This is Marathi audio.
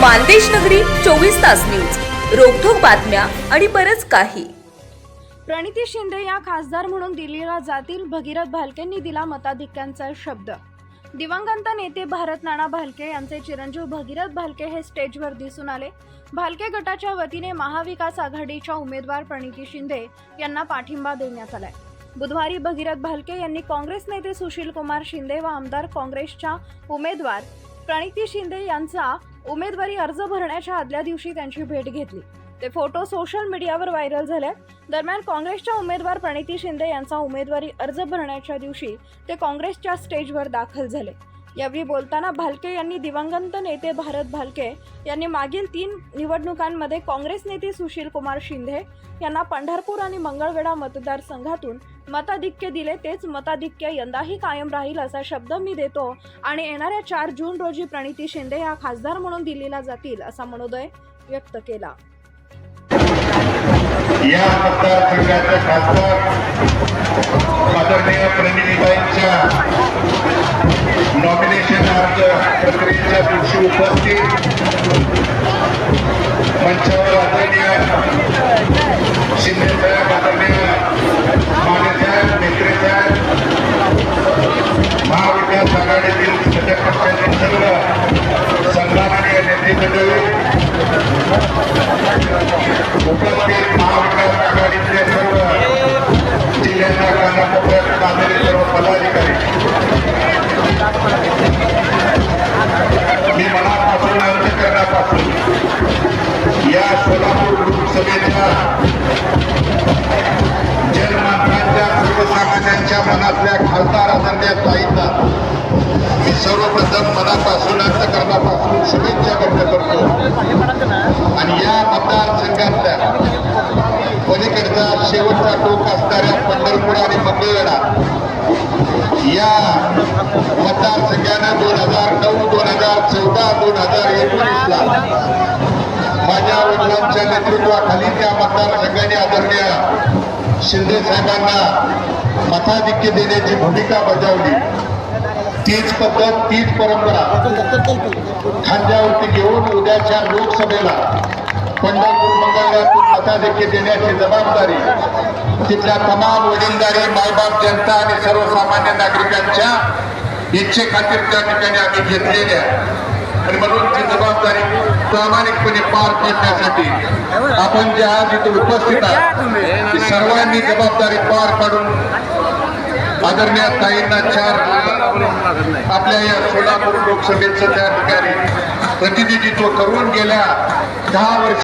मानदेश नगरी चोवीस तास न्यूज. रोखोक बातम्या आणि बरच काही. प्रणिती शिंदे या खासदार म्हणून दिल्लीला जातील भगीरथ भालकेंनी दिला मताधिक्यांचा शब्द. दिवंगत नेते भारत नाना भालके यांचे चिरंजीव भगीरथ भालके हे स्टेजवर दिसून आले. भालके गटाच्या वतीने महाविकास आघाडीच्या उमेदवार प्रणिती शिंदे यांना पाठिंबा देण्यात आलाय. बुधवारी भगीरथ भालके यांनी काँग्रेस नेते सुशील कुमार शिंदे व आमदार काँग्रेसच्या उमेदवार प्रणिती शिंदे यांचा उमेदवारी अर्ज भरण्याच्या आदल्या दिवशी त्यांची भेट घेतली. ते फोटो सोशल मीडियावर व्हायरल झाले दरम्यान काँग्रेसच्या उमेदवार प्रणिती शिंदे यांचा उमेदवारी अर्ज भरण्याच्या दिवशी ते काँग्रेसच्या स्टेजवर दाखल झाले. यावेळी बोलताना भालके यांनी दिवंगत नेते भारत भालके यांनी मागील तीन निवडणुकांमध्ये काँग्रेस नेते सुशील कुमार शिंदे यांना पंढरपूर आणि मंगळवेढा मतदारसंघातून मताधिक्य दिले. तेच मताधिक्य यंदाही कायम राहील असा शब्द मी देतो आणि येणाऱ्या चार जून रोजी प्रणिती शिंदे या खासदार म्हणून दिल्लीला जातील असा मनोदय व्यक्त केला. या मतदारसंघाचे खासदार आदरणीय प्रणितीताईंच्या नॉमिनेशन अर्ज प्रक्रियेच्या दिवशी उपस्थित मंचावर आदरणीय शिंदेसाहेब आदरणीय मानेसाहेब मेत्रेसाहेब महाविकास आघाडीतील घटक पक्षातील सर्व सन्माननीय नेते मंडळी करण्याचा प्रयत्न आलेले सर्व पदाधिकारी मी मनापासून अंतकरणापासून या सोलापूर लोकसभेच्या जनमानसांच्या सर्वसामान्यांच्या मनातल्या खासदार आदरण्यात ताईंना मी सर्वप्रथम मनापासून अंतकरणापासून शुभेच्छा व्यक्त करतो. आणि या मतदारसंघातल्या पंढरपूर या मतदारसंघानं दोन हजार नऊ दोन हजार चौदा दोन हजार एकोणीसला माझ्या वडिलांच्या नेतृत्वाखाली त्या मतदारसंघाने आदरणीय शिंदे साहेबांना मताधिक्य देण्याची भूमिका बजावली. तीच पद्धत तीच परंपरा खांद्यावरती घेऊन उद्याच्या लोकसभेला पंढरपूर आता देखील देण्याची जबाबदारी तिथल्या तमाम वडीलधारी मायबाप जनता आणि सर्वसामान्य नागरिकांच्या इच्छेखातीर त्या ठिकाणी आम्ही घेतलेल्या आणि म्हणून ती जबाबदारी प्रामाणिकपणे पार पाडण्यासाठी आपण जे आज इथे उपस्थित आहात सर्वांनी जबाबदारी पार पाडून आदरणीय ताईंना चार आपल्या या सोलापूर लोकसभेचं त्या ठिकाणी प्रतिनिधित्व करून गेल्या दहा वर्ष